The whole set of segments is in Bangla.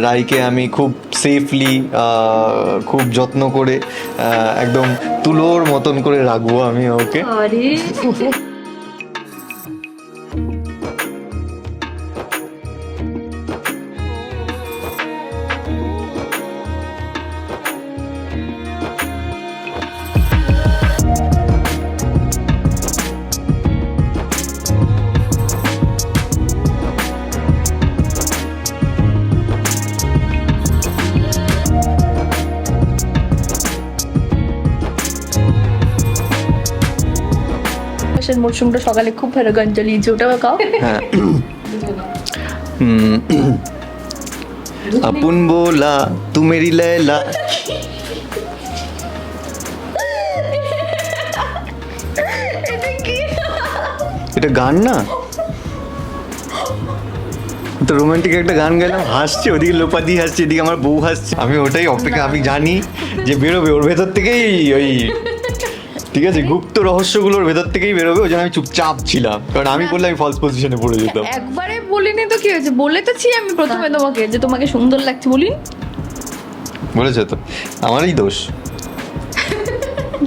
রাইকে আমি খুব সেফলি খুব যত্ন করে একদম তুলোর মতন করে রাখব আমি ওকে। মরশুমটা সকালে খুব ভালো গান চালিয়েছে ওটাও খাও হ্যাঁ। হুম, আপন বোলা মেরি লৈলা। এটা গান না? তো রোমান্টিক একটা গান গেলাম হাসছে ওদিকে লোপাদি হাসছে এদিকে আমার বউ হাসছে। আমি ওটাই অপেক্ষা আমি জানি যে বেরোবে ওর ভেতর থেকেই ওই ঠিক আছে গুপ্ত রহস্যগুলোর ভেতর থেকেই বেরোবে ওই জন্য আমি চুপচাপ ছিলাম। কারণ আমি বললে আমি ফলস পজিশনে পড়ে যেতাম। একবারে বলিনি তো কি হয়েছে? বলে তো ছি আমি প্রথমে তোমাকে যে তোমাকে সুন্দর লাগছে বলি বলেছে তো। আমারই দোষ।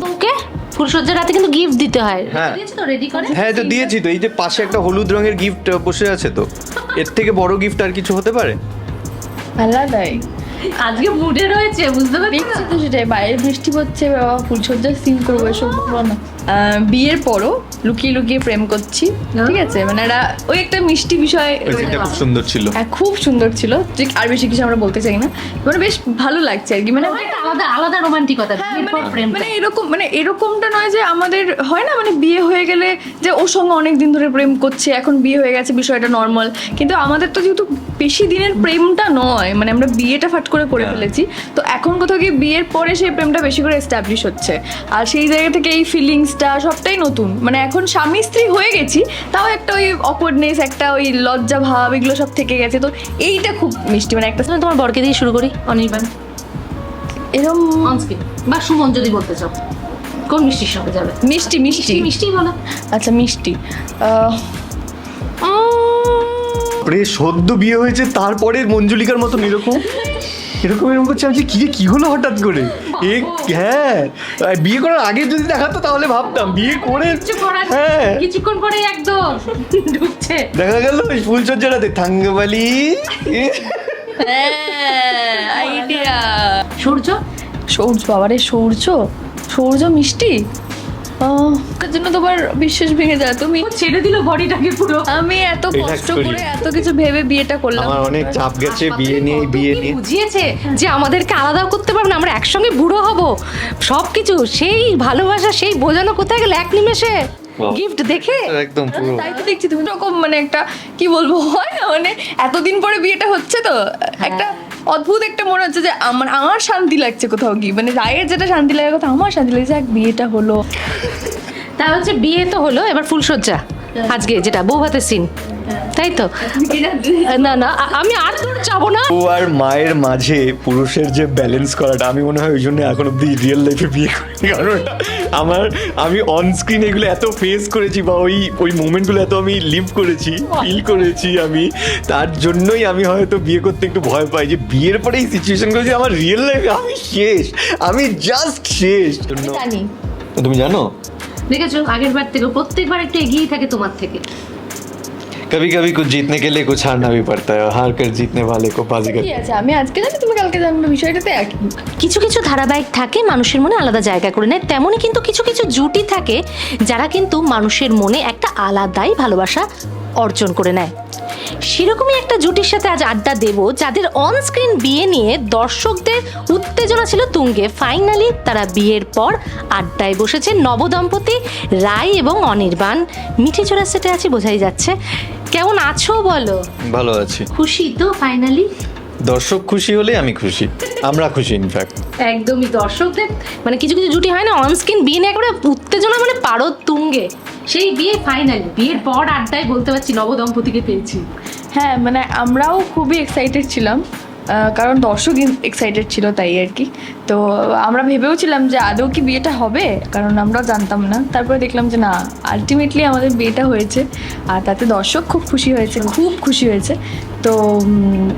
ওকে ফুলসজ্জার রাতে কিন্তু গিফট দিতে হয়। হ্যাঁ। দিয়েছ তো রেডি করে? হ্যাঁ তো দিয়েছি তো। এই যে পাশে একটা হলুদ রঙের গিফট বসে আছে তো। এর থেকে বড় গিফট আর কিছু হতে পারে? আলাদাই। আজকে মুডে রয়েছে, বুঝতে পারছি তো সেটাই, বাইরে বৃষ্টি পড়ছে বাবা ফুলসজ্জার সিন করব, এসব না। বিয়ের পরও লুকিয়ে লুকিয়ে প্রেম করছি ঠিক আছে? মানে একটা ওই একটা মিষ্টি বিষয় খুব সুন্দর ছিল। হ্যাঁ খুব সুন্দর ছিল। যে আর বেশি কিছু আমরা বলতে চাই না। মানে বেশ ভালো লাগছে আর কি। মানে আলাদা আলাদা রোমান্টিকতা হ্যাঁ, মানে- মানে এরকম মানে এরকমটা নয় যে আমাদের হয় না মানে বিয়ে হয়ে গেলে যে ওর সঙ্গে অনেক দিন ধরে প্রেম করছে এখন বিয়ে হয়ে গেছে বিষয়টা নর্মাল কিন্তু আমাদের তো যেহেতু বেশি দিনের প্রেমটা নয় মানে আমরা বিয়েটা ফাট করে করে হ্যাঁ। ফেলেছি তো এখন কোথাও গিয়ে বিয়ের পরে সেই প্রেমটা বেশি করে এস্টাবলিশ হচ্ছে। আর সেই জায়গা থেকে এই ফিলিংসটা সবটাই নতুন। মানে এখন স্বামী স্ত্রী হয়ে গেছি তাও একটা ওই অকওয়ার্ডনেস একটা ওই লজ্জা ভাব এগুলো সব থেকে গেছে। তো এইটা খুব মিষ্টি মানে একটা তোমার বরকে দিয়ে শুরু করি অনির্বাণ? এরম অনস্ক্রিন বা সুমন যদি বলতে চাও। কোন মিষ্টির সঙ্গে যাবে? মিষ্টি মিষ্টি। মিষ্টি বলো। আচ্ছা মিষ্টি। রে সদ্য বিয়ে হয়েছে তারপরে মঞ্জুলিকার মতন এরকম এরকম এরকম করছে আমি কি রে কি হলো হঠাৎ করে? এ হ্যাঁ। বিয়ে করার আগে যদি দেখাতো তাহলে ভাবতাম বিয়ে করে হ্যাঁ। কিছুক্ষণ পরে একদম ঢুকছে। দেখা গেল ওই ফুল সজ্জাটাতে থাঙ্গবালি। হ্যাঁ আইডিয়া। সূর্য? সৌর্য বাবারে সূর্য? সৌর্য মিষ্টি? তার জন্য তোমার বিশ্বাস ভেঙে যায়। তুমি ও ছেড়ে দিল বডিটাকে পুরো। আমি এত কষ্ট করে এত কিছু ভেবে বিয়েটা করলাম। আমার অনেক চাপ গেছে বিয়ে নিয়ে বিয়ে নিয়ে। বুঝিয়েছে যে আমাদেরকে আলাদা করতে পারব না আমরা একসঙ্গে বুড়ো হব। সব কিছু সেই ভালোবাসা সেই বোঝানো কোথায় গেল? এক নিমেষে। গিফট দেখে? একদম পুরো। তাই তো দেখছি তুমি এরকম মানে একটা কি বলব হয় না? মানে এতদিন পরে বিয়েটা হচ্ছে তো? একটা অদ্ভুত একটা মনে হচ্ছে যে আমার আমার শান্তি লাগছে কোথাও গিয়ে। মানে রায়ের যেটা শান্তি লাগে কথা, আমার শান্তি লাগছে। এক বিয়েটা হলো। তা হচ্ছে বিয়ে তো হলো, এবার ফুলসজ্জা আজকে যেটা বউ হাতের সিন তাই তো না না আমি আর দূর যাব না। ও আর মায়ের মাঝে পুরুষের যে ব্যালেন্স করাটা আমি মনে হয় ওই জন্য এখন অব্দি রিয়েল লাইফে বিয়ে করি কারণ আমার আমি অন স্ক্রিন এগুলো এত ফেস করেছি বা ওই ওই মোমেন্টগুলো এত আমি লিভ করেছি ফিল করেছি আমি তার জন্যই আমি হয়তো বিয়ে করতে একটু ভয় পাই যে বিয়ের পরে এই সিচুয়েশনগুলো যে আমার রিয়েল লাইফে আমি শেষ আমি জাস্ট শেষ। তুমি জানো? দেখেছ আগের বার থেকে প্রত্যেকবার একটু এগিয়েই থাকে তোমার থেকে। कभी कभी कुछ जीतने के लिए कुछ हारना भी पड़ता है हार कर जीतने वाले को बाजीगर ঠিক আছে আমি আজকে জানি তুমি কালকে জানবে বিষয়টাতে একই কিছু কিছু ধারাবাহিক থাকে মানুষের মনে আলাদা জায়গা করে নেয় তেমনই কিন্তু কিছু কিছু জুটি থাকে যারা কিন্তু মানুষের মনে একটা আলাদাই ভালোবাসা অর্জন করে নেয় সেরকমই একটা জুটির সাথে আজ আড্ডা দেব যাদের অন স্ক্রিন বিয়ে নিয়ে দর্শকদের উত্তেজনা ছিল তুঙ্গে ফাইনালি তারা বিয়ের পর আড্ডায় বসেছে নবদম্পতি রায় এবং অনির্বাণ মিঠি চোরা সেটে আছে বোঝাই যাচ্ছে কেমন আছো বলো? ভালো আছি। খুশি তো ফাইনালি দর্শক খুশি হলে আমি খুশি। আমরা খুশি ইনফ্যাক্ট একদমই দর্শকদের মানে কিছু কিছু জুটি হয় না অন স্ক্রিন বিয়ে নিয়ে একেবারে উত্তেজনা মানে পারদ তুঙ্গে। সেই বিয়ে ফাইনাল বিয়ের পর আড্ডায় বলতে পারছি নবদম্পতিকে পেয়েছি। হ্যাঁ মানে আমরাও খুবই এক্সাইটেড ছিলাম। কারণ দর্শক এক্সাইটেড ছিল তাই আর কি। তো আমরা ভেবেওছিলাম যে আদৌ কি বিয়েটা হবে কারণ আমরা জানতাম না। তারপরে দেখলাম যে না আলটিমেটলি আমাদের বিয়েটা হয়েছে। আর তাতে দর্শক খুব খুশি হয়েছে খুব খুশি হয়েছে। তো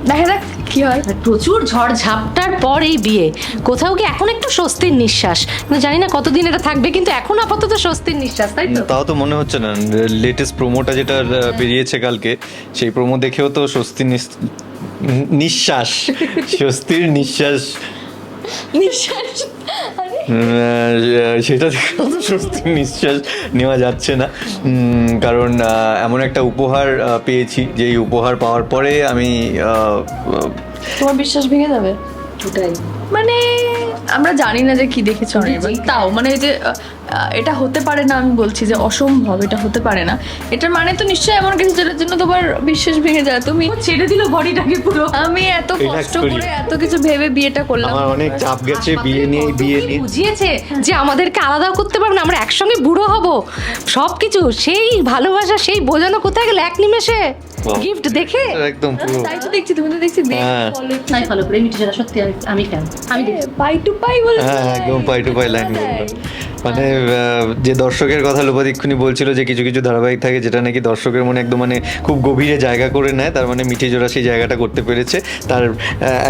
দেখা যাক কি হয়। প্রচুর ঝড় ঝাপটার পর এই বিয়ে। কোথাও কি এখন একটু স্বস্তির নিঃশ্বাস? কিন্তু জানি না কতদিন এটা থাকবে কিন্তু এখন আপাতত স্বস্তির নিঃশ্বাস তাই তো? তাও তো মনে হচ্ছে না। লেটেস্ট প্রোমোটা যেটা বেরিয়েছে কালকে সেই প্রোমো দেখেও তো স্বস্তি নিস- নিঃশ্বাস স্বস্তির নিঃশ্বাস। নিঃশ্বাস? সেটা দেখেও স্বস্তির নিঃশ্বাস নেওয়া যাচ্ছে না। কারণ এমন একটা উপহার পেয়েছি। যেই উপহার পাওয়ার পরে আমি তোমার বিশ্বাস ভেঙে যাবে? ওটাই। মানে আমরা জানি না যে কি দেখেছ অনির্বাণ তাও মানে এই যে এটা হতে পারে না আমি বলছি যে অসম্ভব এটা হতে পারে না। এটার মানে তো নিশ্চয়ই এমন কিছু যেটার জন্য তোমার বিশ্বাস ভেঙে যায়। তুমি ছেড়ে দিল বডিটাকে পুরো। আমি এত কষ্ট করে এত কিছু ভেবে বিয়েটা করলাম। আমার অনেক চাপ গেছে বিয়ে নিয়ে বিয়ে নিয়ে। বুঝিয়েছে যে আমাদেরকে আলাদা করতে পারবে না? আমরা একসঙ্গে বুড়ো হব। সব কিছু সেই ভালোবাসা সেই বোঝানো কোথায় গেল? এক নিমেষে। গিফট দেখে? একদম পুরো। তাই তো দেখছি তুমি তো দেখছি হ্যাঁ। নাই ফলো করে মিটি সেটা সত্যি আমি- আমি ফ্যান আমি দেখি পাই টু পাই বলে হ্যাঁ একদম পাই টু পাই লাইন মানে যে দর্শকের কথা লোপাদিক্ষুনি বলছিল যে কিছু কিছু ধারাবাহিক থাকে যেটা নাকি দর্শকের মনে একদম মানে খুব গভীরে জায়গা করে নেয় তার মানে মিঠি জোড়া সেই জায়গাটা করতে পেরেছে। তার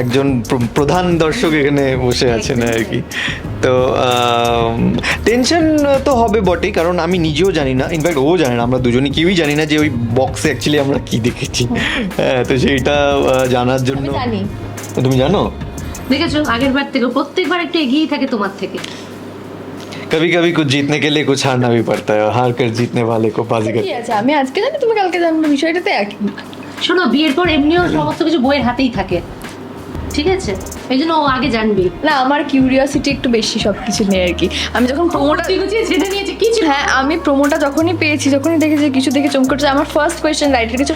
একজন প্রধান দর্শক এখানে বসে আছেন আর কি। তো টেনশন তো হবে বটেই কারণ আমি নিজেও জানি না ইনফ্যাক্ট ও জানে না আমরা দুজনই কেউই জানি না যে ওই বক্সে অ্যাকচুয়ালি আমরা কি দেখেছি হ্যাঁ তো সেইটা আহ, জানার জন্য আমি জানি তুমি জানো দেখেছো আগের বার থেকে প্রত্যেকবার একটু এগিয়েই থাকে তোমার থেকে कभी कभी कुछ जीतने के लिए कुछ हारना भी पड़ता है और हार कर जीतने वाले को बाजीगर কি আছে আমি আজকে জানি তুমি কালকে জানবে বিষয়টাতে একই শোনো বিয়ের পর এমনিও সমস্ত কিছু বইয়ের হাতেই থাকে ঠিক আছে? এই জন্য ও আগে জানবি। না আমার কিউরিয়াসিটি একটু বেশি সব কিছু নিয়ে আর কি। আমি যখন প্রোমোটা ছেড়ে নিয়েছে কি ছিল? হ্যাঁ আমি প্রোমোটা যখনই পেয়েছি যখনই দেখেছি কিছু দেখে চমকেছে আমার ফার্স্ট কোয়েশ্চেন রাইটার কিছু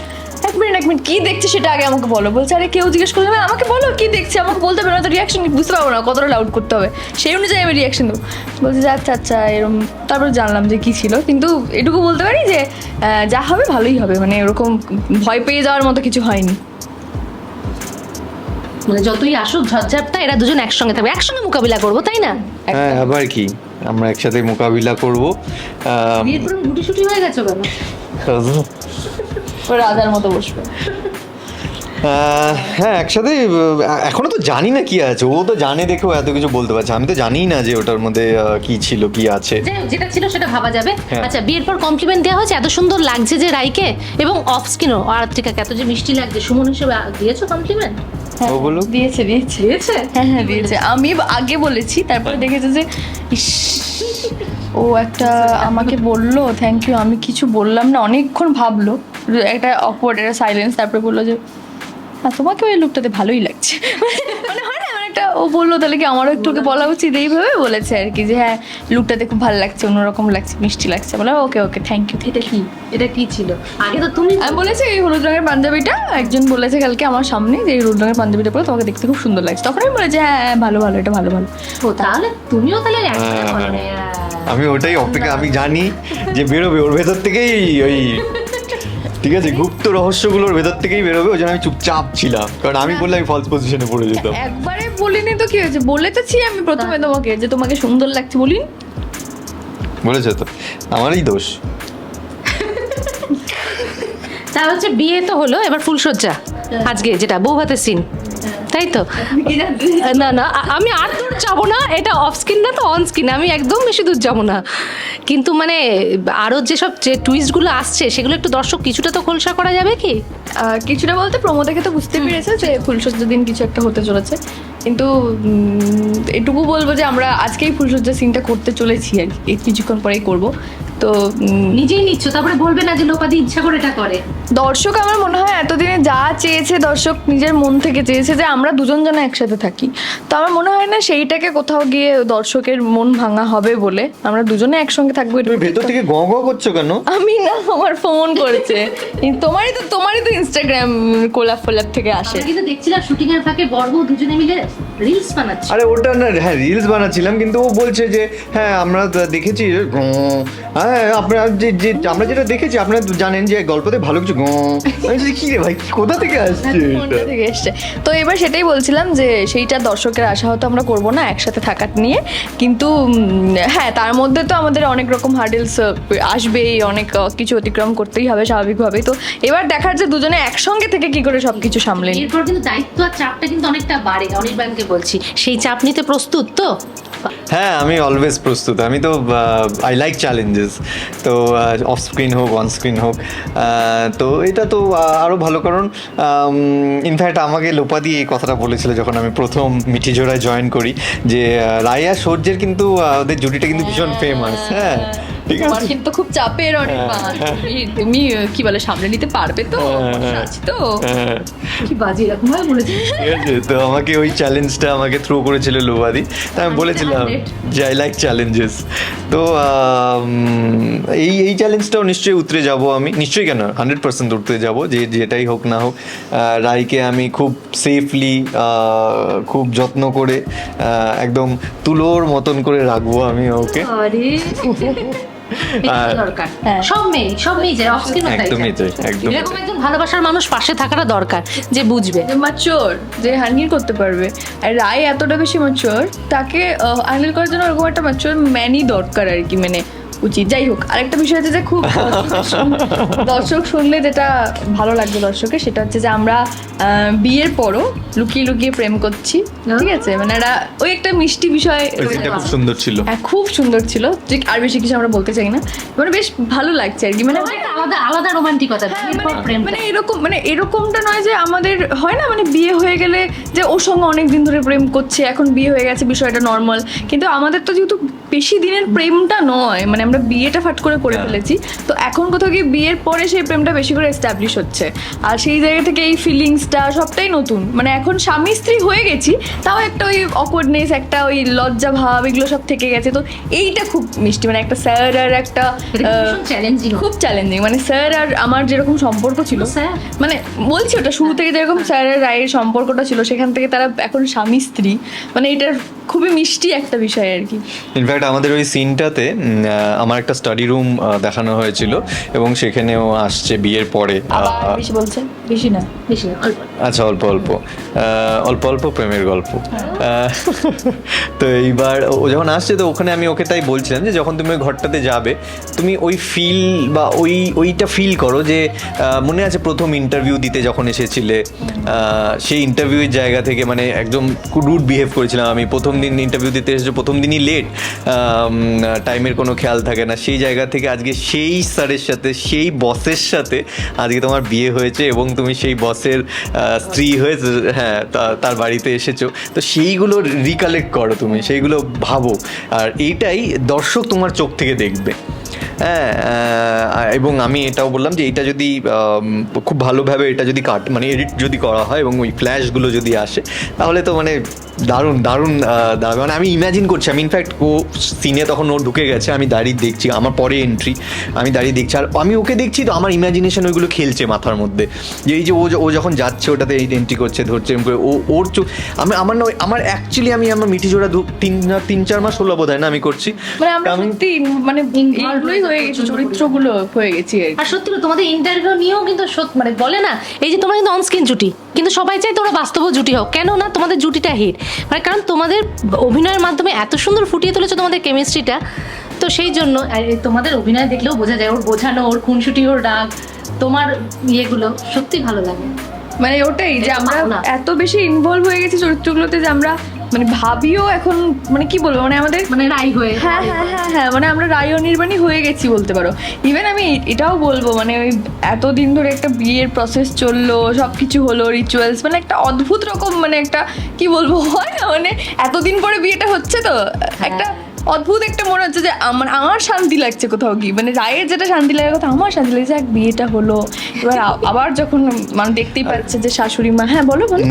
এক মিনিট এক মিনিট কি দেখছি সেটা আগে আমাকে বলো। বলছে আরে কেউ জিজ্ঞেস করলে "না, আমাকে বলো কি দেখছি? আমাকে বলতে পারবে না তো রিয়াকশন বুঝতে পারব না কতটা লাউড করতে হবে। সেই অনুযায়ী আমি রিয়াকশন দেবো। বলছে যে আচ্ছা আচ্ছা এরকম তারপর জানলাম যে কি ছিল। কিন্তু এটুকু বলতে পারি যে যা হবে ভালোই হবে। মানে এরকম ভয় পেয়ে যাওয়ার মতো কিছু হয়নি। মানে যতই আসুক ঝড়ঝাপটা এরা দুজন একসঙ্গে থাকবে। একসঙ্গে মোকাবিলা করব তাই না? হ্যাঁ আবার কি? আমরা একসাথে মোকাবিলা করব। বিয়ের পর গুটি হয়ে গেছো কেন? রাজার মতো বসবে। হ্যাঁ একসাথে এখনও তো জানি না কি আছে। ও তো জানে দেখেও এত কিছু বলতে পারছে। আমি তো জানিই না যে ওটার মধ্যে কি ছিল কি আছে। যেটা ছিল সেটা ভাবা যাবে। হ্যাঁ। আচ্ছা বিয়ের পর কমপ্লিমেন্ট দেওয়া হয়েছে এত সুন্দর লাগছে যে রাইকে এবং অফ স্ক্রিনও আরাত্রিকাকে এত যে মিষ্টি লাগছে সুমন হিসেবে দিয়েছ কমপ্লিমেন্ট হ্যাঁ, ও বলো? দিয়েছে দিয়েছে। দিয়েছে? হ্যাঁ হ্যাঁ দিয়েছে। আমি আগে বলেছি তারপরে দেখেছে যে ইস ও একটা আমাকে বলল থ্যাংক ইউ আমি কিছু বললাম না অনেকক্ষণ ভাবলো। একটা অকওয়ার্ড একটা সাইলেন্স তারপরে বলল যে "হ্যাঁ, তোমাকে ওই লুকটাতে ভালোই লাগছে। হয় মানে একটা ও বলল তাহলে কি আমারও একটু ওকে বলা উচিত? এইভাবে বলেছে আর কি যে হ্যাঁ লুকটাতে খুব ভালো লাগছে অন্যরকম লাগছে মিষ্টি লাগছে। বলে ওকে ওকে থ্যাংক ইউ এটা কি? এটা কি ছিল? আগে তো তুমি আমি বলেছি এই হলুদ রঙের পাঞ্জাবিটা একজন বলেছে কালকে আমার সামনে যে এই হলুদ রঙের পাঞ্জাবিটা পরে তোমাকে দেখতে খুব সুন্দর লাগছে। তখন আমি বলেছি হ্যাঁ হ্যাঁ, ভালো ভালো এটা ভালো ভালো। ও তাহলে তুমিও তাহলে হ্যাঁ। হ্যাঁ। হ্যাঁ। আমি ওটাই অপেক্ষা আমি জানি যে বেরোবে ওর ভেতর থেকেই ওই ঠিক আছে গুপ্ত রহস্যগুলোর ভেতর থেকেই বেরোবে ওই জন্য আমি চুপচাপ ছিলাম। কারণ আমি বললে আমি ফলস পজিশনে পড়ে যেতাম। একবারে বলিনি তো কি হয়েছে? বলেতেছি তো আমি প্রথমে তোমাকে যে তোমাকে সুন্দর লাগছে বলিন। বলেছে তো। আমারই দোষ। তা হচ্ছে বিয়ে তো হলো এবার ফুলসজ্জা আজকে যেটা বউ ভাতের সিন তাই তো? না না আমি আর দূর যাব না এটা অফ স্ক্রিন না তো অন স্ক্রিন আমি একদম বেশি দূর যাব না। কিন্তু মানে আরও যেসব যে টুইস্টগুলো আসছে সেগুলো একটু দর্শক কিছুটা তো খোলসা করা যাবে কি? কিছুটা বলতে প্রমো দেখে তো বুঝতে পেরেছে যে ফুলসজ্জার দিন কিছু একটা হতে চলেছে। কিন্তু এটুকু বলব যে আমরা আজকেই ফুলসজ্জা সিনটা করতে চলেছি আর কি কিছুক্ষণ পরেই করব। তো নিজেই নিচ্ছ তারপরে বলবে না যে লোপাদি ইচ্ছা করে এটা করে। দর্শক আমার মনে হয় এতদিনে যা চেয়েছে দর্শক নিজের মন থেকে চেয়েছে যে আমরা দুজন যেন একসাথে থাকি। তো আমার মনে হয় না সেইটাকে কোথাও গিয়ে দর্শকের মন ভাঙা হবে বলে আমরা দুজনে একসঙ্গে থাকব তুমি ভেতর থেকে গ গ করছ কেন? আমি না আমার ফোন করেছে। তোমারই তো তোমারই তো ইনস্টাগ্রাম কোলাপ ফোলাপ থেকে আসে। কিন্তু দেখছিলাম শুটিং এর ফাঁকে বর্গ দুজনে মিলে রিলস বানাচ্ছে। আরে ওটা না হ্যাঁ রিলস বানাচ্ছিলাম কিন্তু ও বলছে যে হ্যাঁ আমরা দেখেছি উম, হ্যাঁ আপনারা যে যে আমরা যেটা দেখেছি আপনারা জানেন যে গল্পতে ভালো কিছু আমি কি রে ভাই কোথা থেকে আসছে থেকে এসছে? তো এবার সেটাই বলছিলাম যে সেইটা দর্শকের আশা হয়তো আমরা করব না একসাথে থাকার নিয়ে। কিন্তু হ্যাঁ তার মধ্যে তো আমাদের অনেক রকম হার্ডেলস আসবেই অনেক কিছু অতিক্রম করতেই হবে স্বাভাবিকভাবেই। তো এবার দেখার যে দুজনে একসঙ্গে থেকে কি করে সবকিছু সামলে নিই। এরপর কিন্তু দায়িত্ব আর চাপটা কিন্তু অনেকটা বাড়ে অনির্বাণকে বলছি। সেই চাপ নিতে প্রস্তুত তো? হ্যাঁ আমি অলওয়েজ প্রস্তুত। আমি তো আই লাইক চ্যালেঞ্জেস তো অফ স্ক্রিন হোক অন স্ক্রিন হোক তো এটা তো আরও ভালো কারণ ইনফ্যাক্ট আমাকে লোপাদি এই কথাটা বলেছিল যখন আমি প্রথম মিঠি জোড়ায় জয়েন করি যে রায়া সৌর্যের কিন্তু ওদের জুটিটা কিন্তু ভীষণ ফেমাস হ্যাঁ। ঠিক আছে। কিন্তু খুব চাপের অনেক তুমি- তুমি কি বলে সামলে নিতে পারবে তো? হ্যাঁ, আছি তো। হ্যাঁ। কি বাজে এরকম ভাবে বলেছি ঠিক আছে তো আমাকে ওই চ্যালেঞ্জটা আমাকে থ্রো করেছিল লোবাদি। তা আমি বলেছিলাম যে আই লাইক চ্যালেঞ্জেস তো এই এই চ্যালেঞ্জটাও নিশ্চয়ই উতরে যাব আমি। নিশ্চয়ই কেন? হান্ড্রেড পার্সেন্ট উতরে যাব যে যেটাই হোক না হোক। রাইকে আমি খুব সেফলি খুব যত্ন করে একদম তুলোর মতন করে রাখব আমি ওকে। আর- দরকার। হ্যাঁ। সব মেয়ে সব মেয়ে যায় অফ স্ক্রিন একদমই তাই, একদমই এরকম একজন ভালোবাসার মানুষ পাশে থাকাটা দরকার যে বুঝবে। যে ম্যাচিওর যে হ্যান্ডেল করতে পারবে। আর রায় এতটা বেশি ম্যাচিওর তাকে হ্যান্ডেল করার জন্য ওরকম একটা ম্যাচিওর ম্যানই দরকার আর কি মানে উচিত। যাই হোক আরেকটা বিষয় হচ্ছে যে খুব দর্শক শুনলে যেটা ভালো লাগবে দর্শকের সেটা হচ্ছে যে আমরা আহ, বিয়ের পরও লুকিয়ে লুকিয়ে প্রেম করছি ঠিক আছে? মানে একটা ওই একটা মিষ্টি বিষয় খুব সুন্দর ছিল। হ্যাঁ খুব সুন্দর ছিল। যে আর বেশি কিছু আমরা বলতে চাই না। মানে বেশ ভালো লাগছে আর কি মানে একটা আলাদা আলাদা রোমান্টিকতা হ্যাঁ, মানে- মানে এরকম মানে এরকমটা নয় যে আমাদের হয় না মানে বিয়ে হয়ে গেলে যে ওর সঙ্গে অনেক দিন ধরে প্রেম করছে এখন বিয়ে হয়ে গেছে বিষয়টা নর্মাল। কিন্তু আমাদের তো যেহেতু বেশি দিনের প্রেমটা নয় মানে আমরা বিয়েটা ফাট করে করে হ্যাঁ। ফেলেছি। তো এখন কোথাও গিয়ে বিয়ের পরে সেই প্রেমটা বেশি করে এস্টাবলিশ হচ্ছে। আর সেই জায়গা থেকে এই ফিলিংসটা সবটাই নতুন। মানে এখন স্বামী স্ত্রী হয়ে গেছি তাও একটা ওই অকওয়ার্ডনেস একটা ওই লজ্জা ভাব এগুলো সব থেকে গেছে। তো এইটা খুব মিষ্টি মানে একটা স্যার আর একটা আহ, ভীষণ চ্যালেঞ্জিং খুব চ্যালেঞ্জিং মানে স্যার আর আমার যেরকম সম্পর্ক ছিল? মানে বলছি ওটা শুরু থেকে যেরকম স্যার আর রায়ের সম্পর্কটা ছিল সেখান থেকে তারা এখন স্বামী স্ত্রী। মানে এটার খুবই মিষ্টি একটা বিষয় আর কি। ইনফ্যাক্ট আমাদের ওই সিনটাতে আমার একটা স্টাডি রুম দেখানো হয়েছিল এবং সেখানেও আসছে বিয়ের পরে। বেশি না বেশি আচ্ছা অল্প অল্প। অল্প অল্প প্রেমের গল্প। তো এইবার ও যখন আসছে তো ওখানে আমি ওকে তাই বলছিলাম যে যখন তুমি ওই ঘরটাতে যাবে তুমি ওই ফিল বা ওই ওইটা ফিল করো যে মনে আছে প্রথম ইন্টারভিউ দিতে যখন এসেছিলে? সেই ইন্টারভিউয়ের জায়গা থেকে মানে একদম রুট বিহেভ করেছিলাম আমি। প্রথম দিন ইন্টারভিউ দিতে এসেছে প্রথম দিনই লেট টাইমের কোনো খেয়াল থাকে না। সেই জায়গা থেকে আজকে সেই স্যারের সাথে, সেই বসের সাথে আজকে তোমার বিয়ে হয়েছে এবং তুমি সেই বসের স্ত্রী হয়ে হ্যাঁ তার বাড়িতে এসেছ। তো সেইগুলো রিকালেক্ট করো তুমি, সেইগুলো ভাবো। আর এইটাই দর্শক তোমার চোখ থেকে দেখবে। হ্যাঁ এবং আমি এটাও বললাম যে এটা যদি খুব ভালোভাবে এটা যদি কাট মানে এডিট যদি করা হয় এবং ওই ফ্ল্যাশগুলো যদি আসে, তাহলে তো মানে দারুণ দারুণ মানে আমি ইমাজিন করছি আমি ইনফ্যাক্ট ও সিনে তখন ও ঢুকে গেছে আমি দাঁড়িয়ে দেখছি আমার পরে এন্ট্রি আমি দাঁড়িয়ে দেখছি। আর আমি ওকে দেখছি তো আমার ইমাজিনেশন ওইগুলো খেলছে মাথার মধ্যে। যে এই যে ও য- ও যখন যাচ্ছে ওটাতে এই এন্ট্রি করছে ধরছে এরম করে ও ওর চোখ আমি আমার না ওই- আমার অ্যাকচুয়ালি আমি আমার মিঠি জোড়া দু তিন না তিন চার মাস হলো বোধ হয় না আমি করছি। মানে মানে এইগুলোই হয়ে গেছে চরিত্রগুলো। হয়ে গেছি আর সত্যি তোমাদের ইন্টারভিউ নিয়েও কিন্তু মানে বলে না এই যে তোমরা কিন্তু অনস্ক্রিন জুটি কিন্তু সবাই চায় তোমরা বাস্তব জুটি হোক কেন না তোমাদের জুটিটা হিট। মানে কারণ তোমাদের অভিনয়ের মাধ্যমে এত সুন্দর ফুটিয়ে তুলেছো তোমাদের কেমিস্ট্রিটা। তো সেই জন্য তোমাদের অভিনয় দেখলেও বোঝা যায় ওর বোঝানো ওর খুনসুটি ওর ডাক তোমার ইয়েগুলো সত্যি ভালো লাগে। মানে ওটাই যে আমরা এত বেশি ইনভলভ হয়ে গেছি চরিত্রগুলোতে যে আমরা মানে ভাবিও এখন মানে কি বলব মানে আমাদের মানে রাই হয়ে হ্যাঁ হ্যাঁ হ্যাঁ। হ্যাঁ মানে আমরা রায় অনির্বাণী হয়ে গেছি বলতে পারো। ইভেন আমি এটাও বলব মানে ওই এতদিন ধরে একটা বিয়ের প্রসেস চলল সব কিছু হলো রিচুয়ালস মানে একটা অদ্ভুত রকম মানে একটা কি বলব হয় না মানে এতদিন পরে বিয়েটা হচ্ছে তো? একটা অদ্ভুত একটা মনে হচ্ছে যে আমার আমার শান্তি লাগছে কোথাও কি মানে রায়ের যেটা শান্তি লাগার কথা আমার শান্তি লাগছে এক বিয়েটা হলো। এবার আবার যখন মানে দেখতেই পাচ্ছে যে শাশুড়ি মা হ্যাঁ বলো বলো।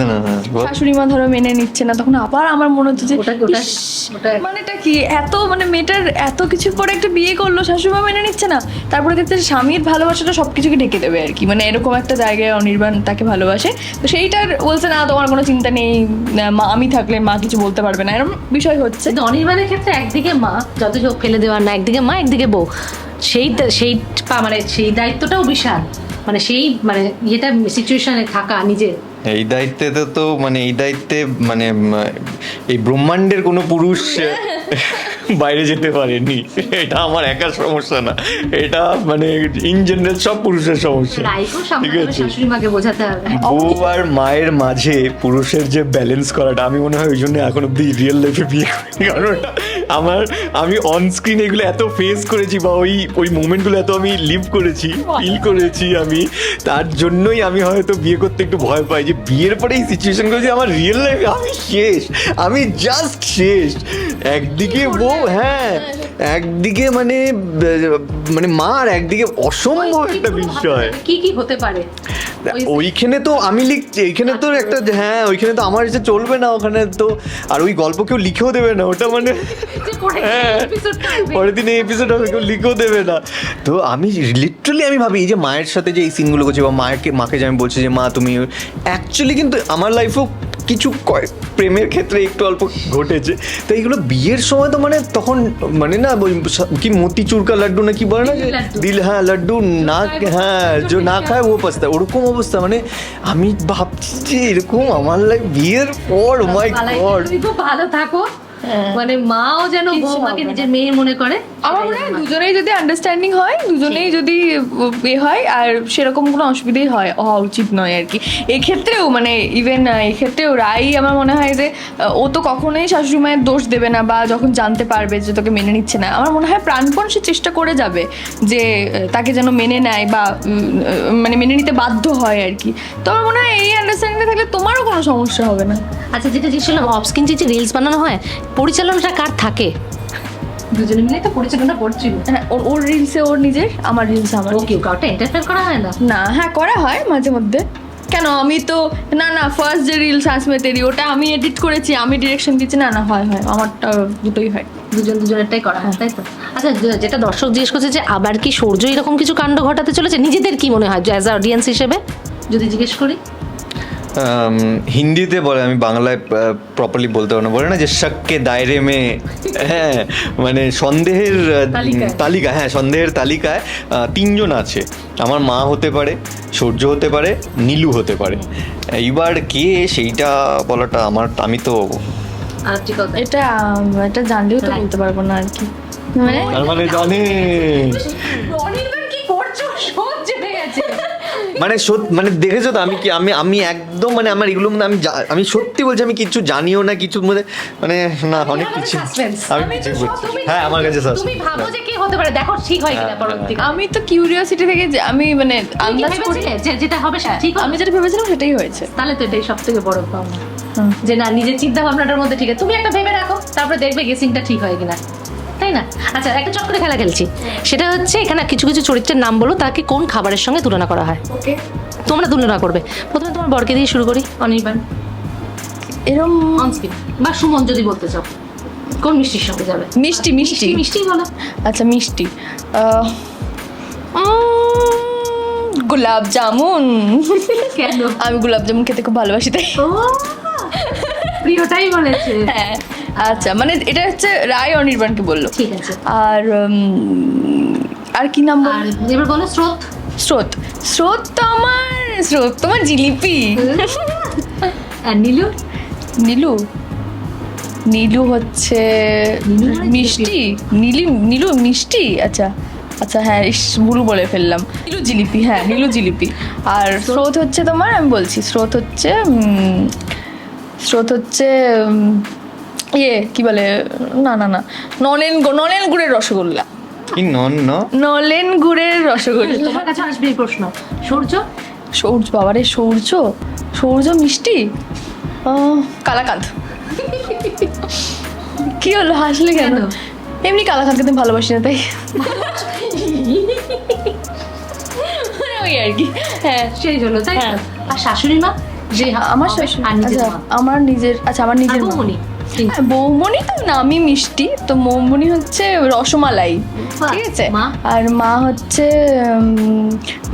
শাশুড়ি মা ধরো মেনে নিচ্ছে না তখন আবার আমার মনে হচ্ছে যে ওটা- মানেটা কি? এত মানে মেয়েটার এত কিছু পরে একটা বিয়ে করল শাশুড়ি মা মেনে নিচ্ছে না। তারপরে দেখতে স্বামীর ভালোবাসাটা সব কিছুকে ঢেকে দেবে আর কি। মানে এরকম একটা জায়গায় অনির্বাণ তাকে ভালোবাসে। তো সেইটার বলছে না তোমার কোনো চিন্তা নেই মা আমি থাকলে মা কিছু বলতে পারবে না। এরকম বিষয় হচ্ছে। অনির্বাণের ক্ষেত্রে একদিকে মা যত চোখ ফেলে দেওয়ার না একদিকে মা একদিকে বউ। সেই সেই মানে সেই দায়িত্বটাও বিশাল। মানে সেই মানে ইয়েটা সিচুয়েশনে থাকা নিজের। এই দায়িত্বে তো মানে এই দায়িত্বে মানে এই ব্রহ্মাণ্ডের কোনো পুরুষ বাইরে যেতে পারেনি। এটা আমার একার সমস্যা না। এটা মানে ইন জেনারেল সব পুরুষের সমস্যা। ঠিক আছে? বউ আর মায়ের মাঝে পুরুষের যে ব্যালেন্স করাটা আমি মনে হয় ওই জন্য এখন অব্দি রিয়েল লাইফে বিয়ে করিনি। কারণ আমার আমি অন স্ক্রিন এগুলো এত ফেস করেছি বা ওই ওই মুমেন্টগুলো এত আমি লিভ করেছি ফিল করেছি আমি। তার জন্যই আমি হয়তো বিয়ে করতে একটু ভয় পাই যে বিয়ের পরে এই সিচুয়েশনগুলো যে আমার রিয়েল লাইফে আমি শেষ আমি জাস্ট শেষ। একদিকে বউ হ্যাঁ একদিকে মানে মানে মা আর একদিকে অসম্ভব একটা বিষয় কি কি হতে পারে? ওইখানে তো আমি লিখছি এইখানে তো একটা হ্যাঁ ওইখানে তো আমার এসে চলবে না ওখানে তো আর ওই গল্প কেউ লিখেও দেবে না ওটা মানে হ্যাঁ। পরের দিনে এপিসোড হবে কেউ লিখেও দেবে না। তো আমি লিটারালি আমি ভাবি এই যে মায়ের সাথে যে এই সিনগুলো করছি বা মাকে মাকে যে আমি বলছি যে মা তুমি অ্যাকচুয়ালি কিন্তু আমার লাইফেও কিছু প্রেমের ক্ষেত্রে একটু অল্প ঘটেছে। তো এইগুলো বিয়ের সময় তো মানে তখন মানে না ওই কি মতিচুর চুরকা লাড্ডু না কি বলে না যে? দিল হ্যাঁ লাড্ডু না হ্যাঁ যে না খায় ও পাস্তা ওরকম অবস্থা মানে আমি ভাবছি যে এরকম আমার লাইফ বিয়ের পর oh মাই গড ভালো থাকো। মানে মাও যেন বৌমাকে নিজের মেয়ে মনে করে আমার মনে হয় দুজনেই যদি আন্ডারস্ট্যান্ডিং হয় দুজনেই যদি এ হয় আর সেরকম কোনো অসুবিধাই হয় হওয়া উচিত নয় আর কি। এক্ষেত্রেও মানে ইভেন এক্ষেত্রেও রাই আমার মনে হয় যে ও তো কখনোই শাশুড়ি মায়ের দোষ দেবে না বা যখন জানতে পারবে যে তোকে মেনে নিচ্ছে না আমার মনে হয় প্রাণপণ সে চেষ্টা করে যাবে যে তাকে যেন মেনে নেয় বা মানে মেনে নিতে বাধ্য হয় আর কি। তো আমার মনে হয় এই আন্ডারস্ট্যান্ডিংটা থাকলে তোমারও কোনো সমস্যা হবে না। আচ্ছা যেটা জিজ্ঞেস করলাম অফ অফস্ক্রিন যে রিলস বানানো হয় পরিচালনাটা কার থাকে? দুজনে মিলে তো পরিচালনা করছিল হ্যাঁ ওর ওর রিলসে ওর নিজের আমার রিলসে আমার ও কেউ কাউটা এন্টারফেয়ার করা হয় না? না হ্যাঁ করা হয় মাঝে মধ্যে। কেন আমি তো না না ফার্স্ট যে রিলস আসবে তেরি ওটা আমি এডিট করেছি আমি ডিরেকশন দিচ্ছি না না হয় হয় আমারটা দুটোই হয়। দুজন দুজনেরটাই করা হয় তাই তো? আচ্ছা যে- যেটা দর্শক জিজ্ঞেস করছে যে আবার কি সৌর্য এরকম কিছু কাণ্ড ঘটাতে চলেছে নিজেদের কি মনে হয় অ্যাজ অডিয়েন্স হিসেবে? যদি জিজ্ঞেস করি। হিন্দিতে বলে আমি বাংলায় প্রপারলি বলতে পারব না। বলে না যে শককে দায়রে মে হ্যাঁ মানে সন্দেহের তালিকায়। তালিকা হ্যাঁ সন্দেহের তালিকায় তিনজন আছে। আমার মা হতে পারে সূর্য হতে পারে নীলু হতে পারে। এইবার কে সেইটা বলাটা আমার আমি তো এটা এটা জানলেও তো বলতে পারব না আর কি। মানে মানে জানে। মানে মানে দেখেছ তো আমি কি আমি আমি একদম মানে আমার এগুলো মধ্যে আমি আমি সত্যি বলছি আমি কিছু জানিও না কিছু মধ্যে মানে না অনেক কিছু আমি হ্যাঁ আমার কাছে তুমি ভাবো যে কে হতে পারে দেখো ঠিক হয় কিনা হ্যাঁ, পরবর্তী আমি তো কিউরিওসিটি থেকে যে আমি মানে আন্দাজ করি যেটা হবে সেটা ঠিক আমি যেটা ভেবেছিলাম সেটাই হয়েছে। তাহলে তো এটাই সব থেকে বড় হুম। যে না নিজের চিন্তা ভাবনাটার মধ্যে ঠিক আছে। তুমি একটা ভেবে রাখো তারপরে দেখবে গেসিংটা ঠিক হয় কিনা। না? আচ্ছা একটা চট করে খেলা খেলছি। সেটা হচ্ছে এখানে কিছু কিছু চরিত্রের নাম বলো তাকে কোন খাবারের সঙ্গে তুলনা করা হয়? ওকে। তোমরা তুলনা করবে। প্রথমে তোমার বরকে দিয়ে শুরু করি। অনির্বাণ। এরম বা সুমন যদি বলতে চাও। কোন মিষ্টির সঙ্গে যাবে? মিষ্টি মিষ্টি। মিষ্টি বলো। আচ্ছা মিষ্টি। গোলাপ জামুন। কেন? আমি গোলাপ জামুন খেতে খুব ভালোবাসি তাই। প্রিয়টাই বলেছে। হ্যাঁ। আচ্ছা মানে এটা হচ্ছে রায় অনির্বাণকে বলল। ঠিক আছে। আর আর কি নাম এবার বলো স্রোত? স্রোত। স্রোত তো আমার স্রোত তোমার জিলিপি। আর নীলু? নীলু। নীলু হচ্ছে মানে মিষ্টি। নীলি নীলু মিষ্টি? আচ্ছা আচ্ছা হ্যাঁ ইস, ভুল বলে ফেললাম। নীলু জিলিপি হ্যাঁ নীলু জিলিপি। আর স্রোত হচ্ছে তোমার আমি বলছি স্রোত হচ্ছে স্রোত হচ্ছে ইয়ে কি বলে না না না নলেন নলেন গুড়ের রসগোল্লা। কি নন ন? নলেন গুড়ের রসগোল্লা। তোমার কাছে আসবে এই প্রশ্ন। সূর্য? সৌর্য বাবারে সৌর্য? সৌর্য মিষ্টি? কালাকাঁদ। কি হলো হাসলে কেন? এমনি কালাকাঁদকে তুমি ভালোবাসি না তাই। ওই আর কি হ্যাঁ। সেই জন্য তাই হ্যাঁ। আর শাশুড়ি মা? যে আমার শাশুড়ি আচ্ছা আমার নিজের আচ্ছা আমার নিজের মা। বৌমনি হ্যাঁ, বৌমনি তো নামই মিষ্টি। তো মৌমনি হচ্ছে রসমালাই। ঠিক আছে? আর মা হচ্ছে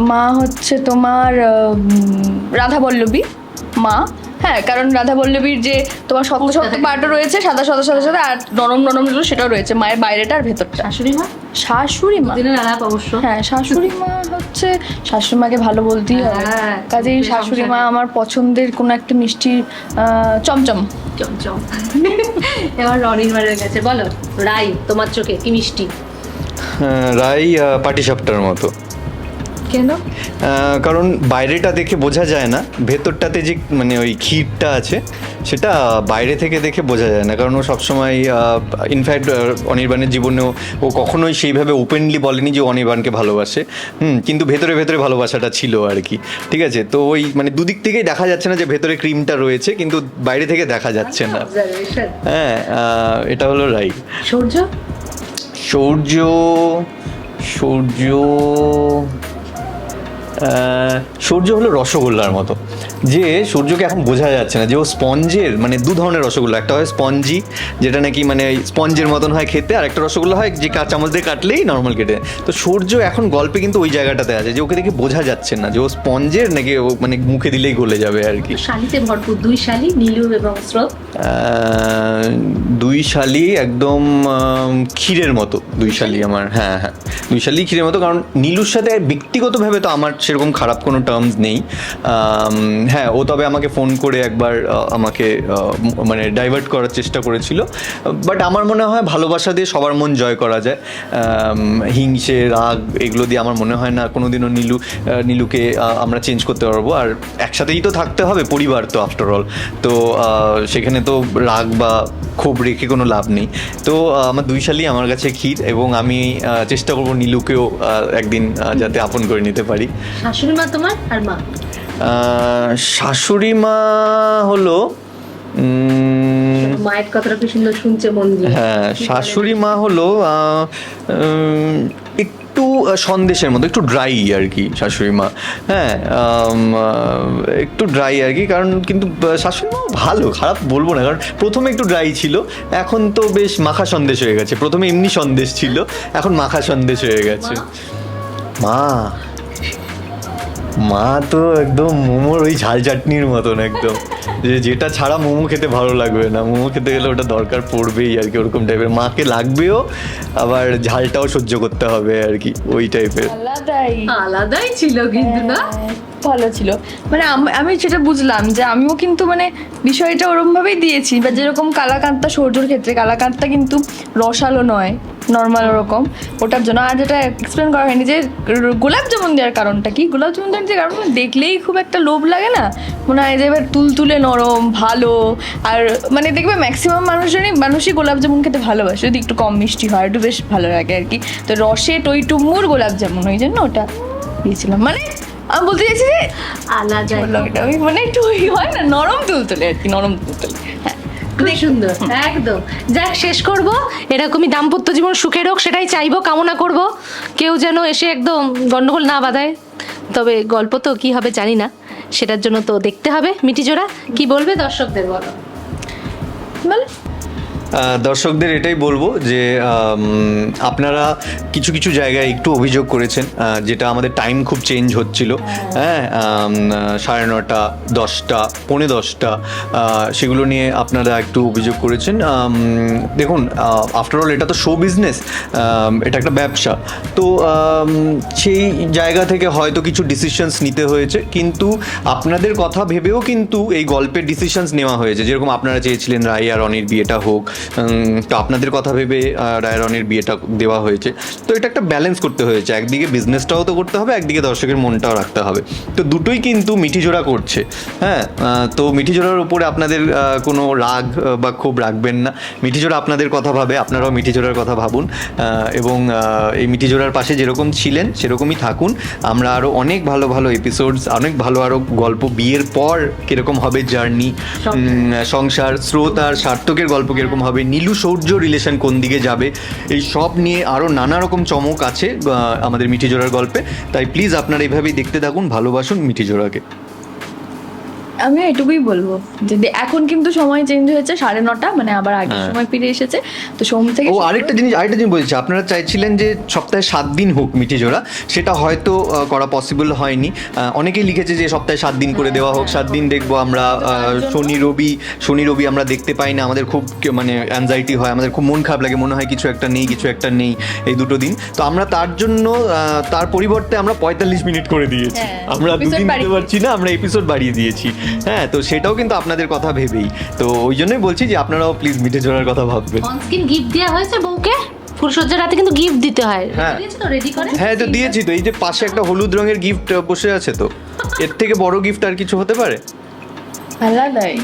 মা হচ্ছে তোমার রাধাবল্লবী রাধা বল্লবী মা। হ্যাঁ কারণ রাধা বল্লবীর যে তোমার শক্ত শক্ত পাটও রয়েছে সাদা সাদা সাদা সাদা আর নরম নরম যেগুলো সেটাও রয়েছে মায়ের বাইরেটা আর ভেতরটা। শাশুড়ি মা? শাশুড়ি মা। দিনের আলাপ অবশ্য। হ্যাঁ শাশুড়ি মা হচ্ছে শাশুড়ি মাকে ভালো বলতেই হবে। হ্যাঁ, কাজেই শাশুড়ি মা আমার পছন্দের কোনো একটা মিষ্টি চমচম। চমচম। এবার অনির্বাণের কাছে বলো রাই তোমার চোখে কি মিষ্টি? রাই পাটিসাপটার মতো। কেন? কারণ বাইরেটা দেখে বোঝা যায় না। ভেতরটাতে যে মানে ওই ক্ষীরটা আছে সেটা বাইরে থেকে দেখে বোঝা যায় না। কারণ ও সবসময় ইনফ্যাক্ট অনির্বাণের জীবনেও ও কখনোই সেইভাবে ওপেনলি বলেনি যে অনির্বাণকে ভালোবাসে। হুম কিন্তু ভেতরে ভেতরে ভালোবাসাটা ছিল আর কি। ঠিক আছে? তো ওই মানে দুদিক থেকেই দেখা যাচ্ছে না যে ভেতরে ক্রিমটা রয়েছে কিন্তু বাইরে থেকে দেখা যাচ্ছে না। হ্যাঁ এটা হলো রাইট সূর্য? সূর্য সূর্য সূর্য হলো রসগোল্লার মতো। যে সূর্যকে এখন বোঝা যাচ্ছে না যে ও স্পঞ্জের মানে দু ধরনের রসগোল্লা। একটা হয় স্পঞ্জি যেটা নাকি মানে স্পঞ্জের মতন হয় খেতে আর একটা রসগোল্লা হয় যে কা- চামচ দিয়ে কাটলেই নর্মাল কেটে তো সূর্য এখন গল্পে কিন্তু ওই জায়গাটাতে আছে যে ওকে দেখে বোঝা যাচ্ছে না যে ও স্পঞ্জের নাকি ও মানে মুখে দিলেই গলে যাবে আর কি। শালিতে ভরপুর দুই শালি নীলু এবং স্রোত? দুই শালি একদম ক্ষীরের মতো দুই শালি আমার হ্যাঁ হ্যাঁ। দুই শালি ক্ষীরের মতো কারণ নীলুর সাথে ব্যক্তিগতভাবে তো আমার সেরকম খারাপ কোনো টার্মস নেই। হ্যাঁ ও তবে আমাকে ফোন করে একবার আমাকে মানে ডাইভার্ট করার চেষ্টা করেছিল। বাট আমার মনে হয় ভালোবাসা দিয়ে সবার মন জয় করা যায়। হিংসে, রাগ, এগুলো দিয়ে আমার মনে হয় না কোনোদিনও নীলু নীলুকে আমরা চেঞ্জ করতে পারব। আর একসাথেই তো থাকতে হবে, পরিবার তো আফটার অল তো সেখানে তো রাগ বা ক্ষোভ রেখে কোনো লাভ নেই। তো আমার দুই সালই আমার কাছে ক্ষীর এবং আমি চেষ্টা করব নীলুকেও একদিন যাতে আপন করে নিতে পারি। শাশুড়ি মা তোমার আর মা? শাশুড়ি মা হলো মায়ের কথাটা কি সুন্দর শুনছে মন হ্যাঁ শাশুড়ি মা হলো একটু সন্দেশের মতো একটু ড্রাই আর কি শাশুড়ি মা। হ্যাঁ একটু ড্রাই আর কি কারণ কিন্তু শাশুড়ি মা ভালো খারাপ বলব না কারণ প্রথমে একটু ড্রাই ছিল এখন তো বেশ মাখা সন্দেশ হয়ে গেছে। প্রথমে এমনি সন্দেশ ছিল এখন মাখা সন্দেশ হয়ে গেছে। মা? মা তো একদম মোমোর ওই ঝাল চাটনির মতন একদম। যে যেটা ছাড়া মোমো খেতে ভালো লাগবে না। মোমো খেতে গেলে ওটা দরকার পড়বেই আর কি ওরকম টাইপের মাকে লাগবেও আবার ঝালটাও সহ্য করতে হবে আর কি ওই টাইপের আলাদাই। আলাদাই ছিল কিন্তু না? হ্যাঁ, ভালো ছিল। মানে আম- আমি সেটা বুঝলাম যে আমিও কিন্তু মানে বিষয়টা ওরম ভাবেই দিয়েছি বা যেরকম কালাকান্তা সৌর্যর ক্ষেত্রে কালাকান্তা কিন্তু রসালো নয়। নর্মাল ওরকম। ওটার জন্য আর যেটা এক্সপ্লেন করা হয়নি যে গোলাপ জামুন দেওয়ার কারণটা কি? গোলাপ জামুন দেওয়ার যে কারণ দেখলেই খুব একটা লোভ লাগে না? মনে হয় যে এবার তুলতুলে নরম ভালো আর মানে দেখবে ম্যাক্সিমাম মানুষজনই মানুষই গোলাপ জামুন খেতে ভালোবাসে। যদি একটু কম মিষ্টি হয় একটু বেশ ভালো লাগে আর কি। তো রসে টইটুমুর গোলাপ জামুন ওই জন্য ওটা দিয়েছিলাম। মানে আমি বলতে চাইছি যে আলাদা এটা ওই মানে একটু হয় না নরম তুলতুলে আর কি নরম তুলতুলে। হ্যাঁ খুব সুন্দর। একদম। যাক শেষ করব। এরকমই দাম্পত্য জীবন সুখের হোক সেটাই চাইব কামনা করব। কেউ যেন এসে একদম গন্ডগোল না বাঁধায়। তবে গল্প তো কি হবে জানি না। সেটার জন্য তো দেখতে হবে মিটিজোড়া। কি বলবে দর্শকদের বলো? বলে। দর্শকদের এটাই বলব যে আপনারা কিছু কিছু জায়গায় একটু অভিযোগ করেছেন যেটা আমাদের টাইম খুব চেঞ্জ হচ্ছিল। হ্যাঁ সাড়ে নটা, দশটা, পৌনে দশটা সেগুলো নিয়ে আপনারা একটু অভিযোগ করেছেন। দেখুন আফটার অল এটা তো শো বিজনেস এটা একটা ব্যবসা। তো সেই জায়গা থেকে হয়তো কিছু ডিসিশনস নিতে হয়েছে, কিন্তু আপনাদের কথা ভেবেও কিন্তু এই গল্পের ডিসিশনস নেওয়া হয়েছে। যেরকম আপনারা চেয়েছিলেন রায় আর অনির বিয়েটা হোক তো আপনাদের কথা ভেবে আহ, রায় আর অনির বিয়েটা দেওয়া হয়েছে। তো এটা একটা ব্যালেন্স করতে হয়েছে। একদিকে বিজনেসটাও তো করতে হবে একদিকে দর্শকের মনটাও রাখতে হবে। তো দুটোই কিন্তু মিঠিজোড়া করছে। হ্যাঁ তো মিঠিজোড়ার উপরে আপনাদের কোনো রাগ বা ক্ষোভ রাখবেন না। মিঠিজোড়া আপনাদের কথা ভাবে আপনারাও মিঠিজোড়ার কথা ভাবুন। এবং এই মিঠিজোড়ার পাশে যেরকম ছিলেন সেরকমই থাকুন। আমরা আরও অনেক ভালো ভালো এপিসোডস অনেক ভালো আরও গল্প বিয়ের পর কীরকম হবে জার্নি সংসার। স্রোত আর সার্থকের গল্প কীরকম হবে নীলু সৌর্য রিলেশন কোন দিকে যাবে? এই সব নিয়ে আরও নানা রকম চমক আছে আমাদের আমাদের মিঠিজোড়ার গল্পে। তাই প্লিজ আপনারা এভাবেই দেখতে থাকুন, ভালোবাসুন মিঠিজোড়াকে। আমি এটুকুই বলব। যে এখন কিন্তু সময় চেঞ্জ হয়েছে সাড়ে নটা মানে আবার আগের হ্যাঁ। সময় ফিরে এসেছে তো সোম থেকে ও আরেকটা জিনিস আরেকটা জিনিস বলছি আপনারা চাইছিলেন যে সপ্তাহে সাত দিন হোক মিঠে জোড়া সেটা হয়তো করা পসিবল হয়নি। অনেকেই লিখেছে যে সপ্তাহে সাত দিন করে দেওয়া হোক সাত দিন দেখব আমরা শনি রবি শনি রবি আমরা দেখতে পাই না আমাদের খুব মানে অ্যাংজাইটি হয় আমাদের খুব মন খারাপ লাগে মনে হয় কিছু একটা নেই কিছু একটা নেই এই দুটো দিন। তো আমরা তার জন্য তার পরিবর্তে আমরা পঁয়তাল্লিশ মিনিট করে দিয়েছি। হ্যাঁ, আমরা দুদিন দিতে পারছি না আমরা এপিসোড বাড়িয়ে দিয়েছি। হ্যাঁ তো সেটাও কিন্তু আপনাদের কথা ভেবেই। তো ওই জন্যই বলছি যে আপনারাও প্লিজ মিঠে জোড়ার কথা ভাববেন। অনস্ক্রিন গিফট দেওয়া হয়েছে বউকে? ফুলসজ্জার রাতে কিন্তু গিফট দিতে হয়। হ্যাঁ। তো? রেডি করে? হ্যাঁ তো দিয়েছি তো এই যে পাশে একটা হলুদ রঙের গিফট বসে আছে তো। এর থেকে বড় গিফট আর কিছু হতে পারে? আলাদাই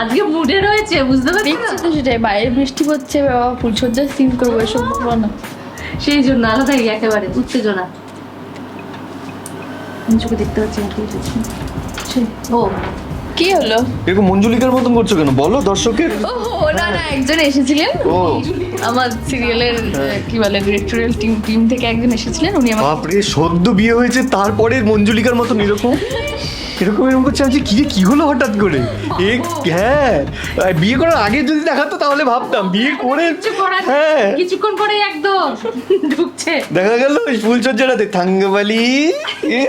আজকে মুডে রয়েছে বুঝতে পারছি তো সেটাই বাইরে বৃষ্টি হচ্ছে বাবা ফুলসজ্জার সিন করব এসব বলব না। সেই জন্য আলাদাই একেবারে উত্তেজনা। চোখে দেখতে পাচ্ছি ও কি হলো? এরকম মঞ্জুলিকার মতন করছ কেন? বলো দর্শকের। ও না না একজন এসেছিলেন। ও। আমার সিরিয়ালের কি বলে ডিরেক্টোরিয়াল টিম টিম থেকে একজন এসেছিলেন উনি আমার বাপরে সদ্য বিয়ে হয়েছে তারপরে মঞ্জুলিকার মতন এরকম? এরকম এরকম করছে আমি কি কি হলো হঠাৎ করে? এ হ্যাঁ। বিয়ে করার আগে যদি দেখাতো তাহলে ভাবতাম। বিয়ে করে হ্যাঁ। কিছুক্ষণ পরে একদম ঢুকছে। দেখা গেল ফুলচর্চাটাতে থাঙ্গবালি। হ্যাঁ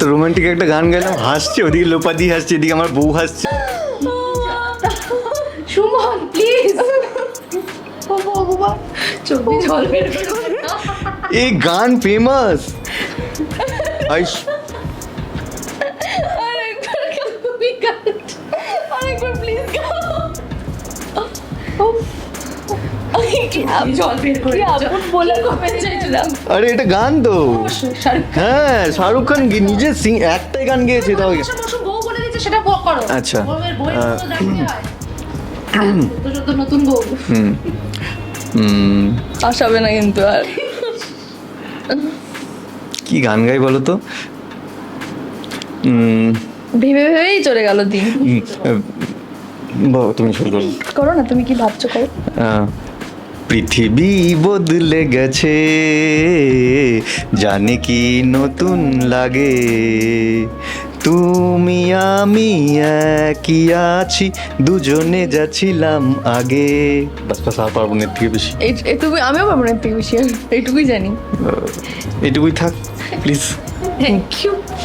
তো রোমান্টিক একটা গান গাইলাম হাসছে ওদিকে লোপাদি হাসছে এদিকে আমার বউ হাসছে। সুমন প্লিজ চোখ জল বের এই গান ফেমাস আরেকবার জল বের করে আপন বলে করতে চাইছিলাম? আরে এটা গান তো। হ্যাঁ শাহরুখ খান নিজে সিং একটাই গান গেয়েছে তাও। মৌসুম বউ বলে দিচ্ছে সেটা করো। আচ্ছা। নতুন বউ। হুম। হুম। আসাবে না কিন্তু আর। কি গান গাই বলো তো? ভেবে ভেবেই চলে গেল দিন। তুমি শুরু করো। করো না তুমি কি ভাবছ করো? পৃথিবী বদলে গেছে। জানে কি নতুন লাগে। তুমি আমি একই আছি দুজনে যাচ্ছিলাম আগে। বাস বাস আর পারব না এর থেকে বেশি। এটুকু আমিও পাবো না এর থেকে বেশি এইটুকুই জানি। এটুকুই থাক প্লিজ থ্যাংক ইউ